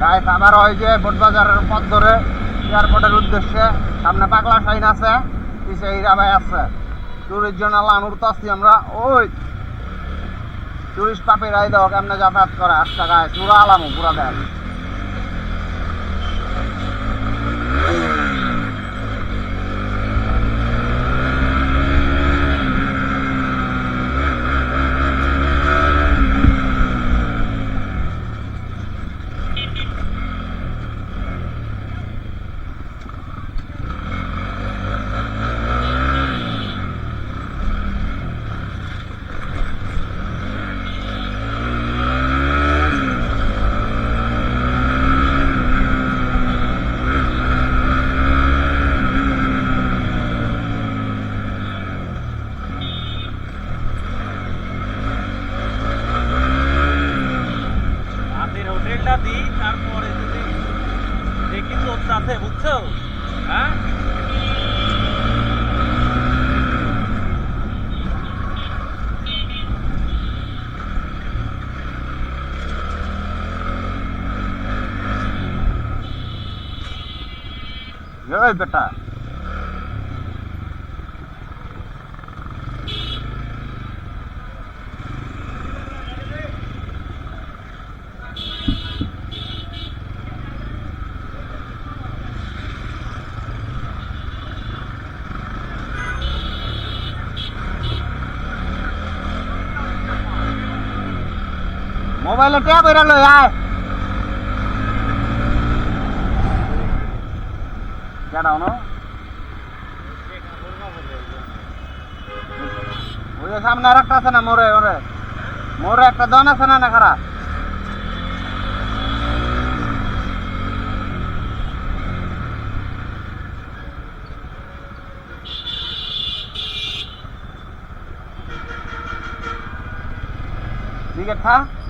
Guys আবার ওই যে বোটবাজারের পথ ধরে এয়ারপোর্টের উদ্দেশ্যে সামনে পাগলা সাইন আছে, পিছে ইরাবাই আছে। টুরিস্ট জন্য লান উঠতেছি আমরা। ওই টুরিস্ট পাপি রাই দাও কেমনে যাতায়াত করে? আচ্ছা গায়ে চূড়া আলামু, পুরা দেয় সাথে বুঝছ হ্যাঁ ওই মোবাইলে ট্যাপ হয়ে গেল আয়। কেডাও না ওই সামনে আর একটা আছে না মোরে ওরে মোরে একটা দন আছে না না খারাপ? খা। না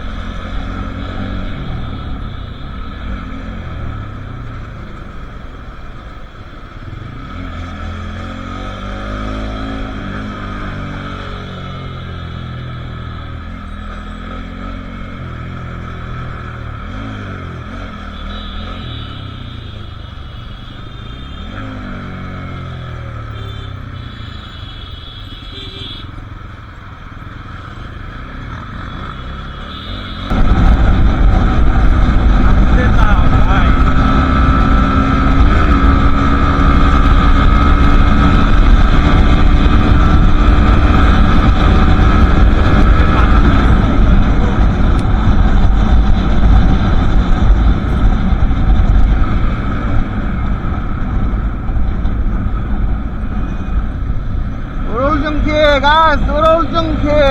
গাছ উরুল জংখে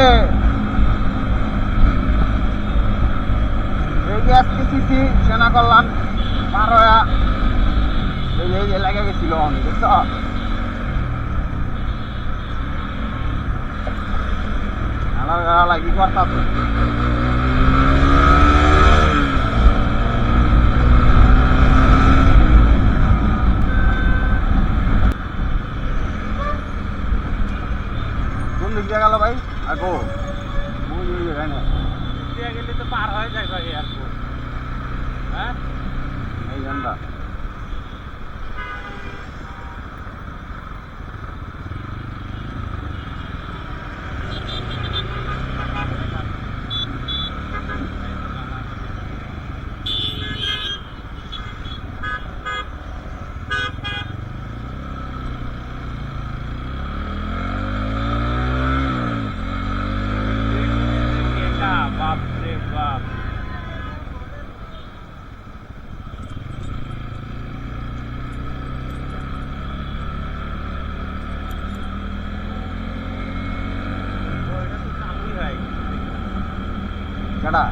এই যে সেনা কল্যাণ পার হয়ে এই লেগে গেছিল আমি দেখছ আমার লাগি করতাছে কোন দিক দিয়ে গেল ভাই। মুই ওই জায়গায় না গেলে তো পার হয়ে যায় ভাই আর হ্যাঁ? এই জানটা। কেডা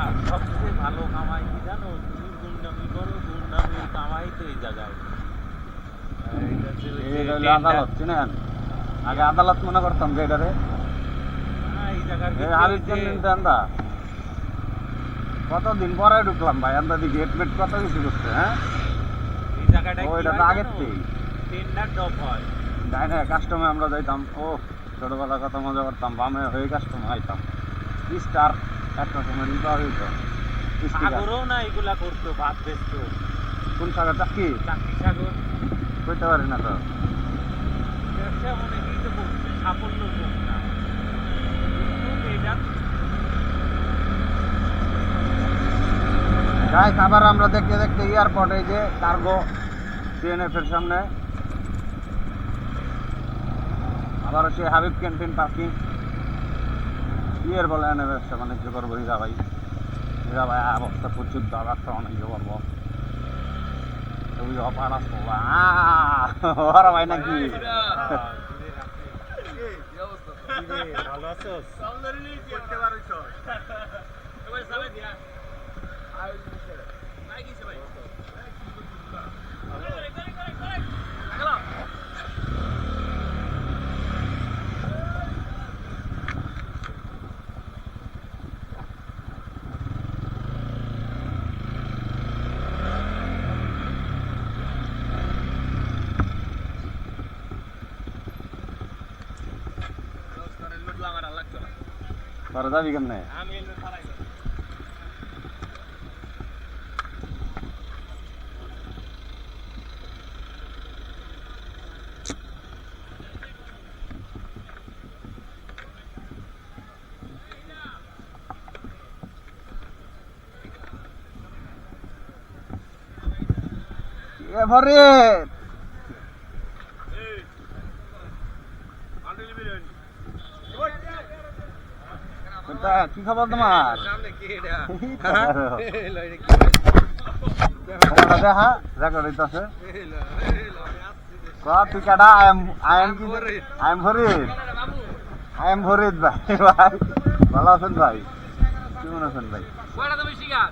আর সবচেয়ে ভালো কামাই কি জানো? তুমি গুন্ডামি করো গুন্ডা তো এই জায়গায়। আদালত চিনেন আগে আদালত মনে করতাম যে এটারে। কতদিন পরে ঢুকলাম ভাই? আমরা গেট মেট কত কিছু করছে হ্যাঁ? এই জায়গাটা ওইটা তো আগের ডপ হয়। তাই না? কাস্টমে আমরা যাইতাম ও ছোটবেলা কত মজা করতাম বামে হয়ে কাস্টমে আইতাম স্টার একটা সময় সাগরও না এগুলা করতো ভাত বেচতো কোন সাগর? চাকি চাকরি সাগর। কইতে পারি না তো। ব্যবসা অনেকেই তো করছে সাফল্য হোক না। কিন্তু আবার আমরা দেখতে দেখতে এয়ারপোর্টে যে কার্গো সিএনএফ এর সামনে। আবার সে হাবিব ক্যান্টিন পার্কিং ইয়ের বলে এনে ব্যবসা বাণিজ্য করব হীরা ভাই। হীরা ভাই অবস্থা প্রচুর দাম ব্যবসা বাণিজ্য করব। তুমি অপার আসব ওরা ভাই নাকি? ভালো আছোস? তোরা যাবি কেমনে? এবারে কোথায়? কি খবর তোমার দেখা তুই I am I am I am Farid I am Farid ভাই ভাই ভালো আছেন ভাই কেমন আছেন ভাই কয়টা তুমি শিখা